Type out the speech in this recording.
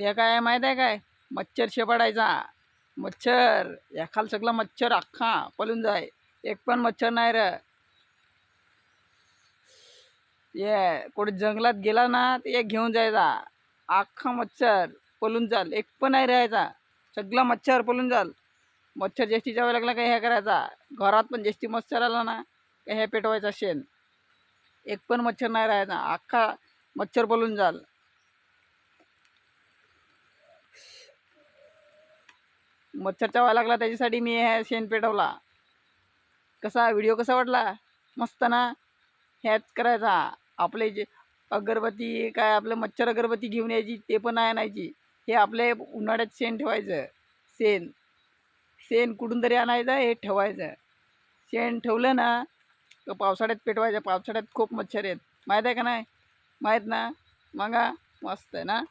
हे काय माहीत आहे काय? मच्छर शेपाडायचा. मच्छर. एखाल सगळा मच्छर अख्खा पळून जाय. एक पण मच्छर नाही र. ये कुठे जंगलात गेला ना ते एक घेऊन जायचा. अख्खा मच्छर पळून जाल. एक पण नाही राहायचा. सगळा मच्छर पळून जाल. मच्छर जेष्टी जावं लागला का हे करायचा? घरात पण जेष्टी मच्छर आला ना का हे पेटवायचा शेण? एक पण मच्छर नाही राहायचा. अख्खा मच्छर पळून जाल. मच्छर चावा लागला त्याच्यासाठी मी हे शेण पेटवला. कसा व्हिडिओ कसा वाटला? मस्त ना? ह्याच करायचा. आपले जे अगरबत्ती काय आपलं मच्छर अगरबत्ती घेऊन यायची ते पण आणायची. हे आपले उन्हाळ्यात शेण ठेवायचं. शेण. शेण कुठून तरी आणायचं हे ठेवायचं. शेण ठेवलं ना तर पावसाळ्यात पेटवायचं. पावसाळ्यात खूप मच्छर आहेत. माहीत आहे का नाही? माहीत ना? मग मस्त आहे ना?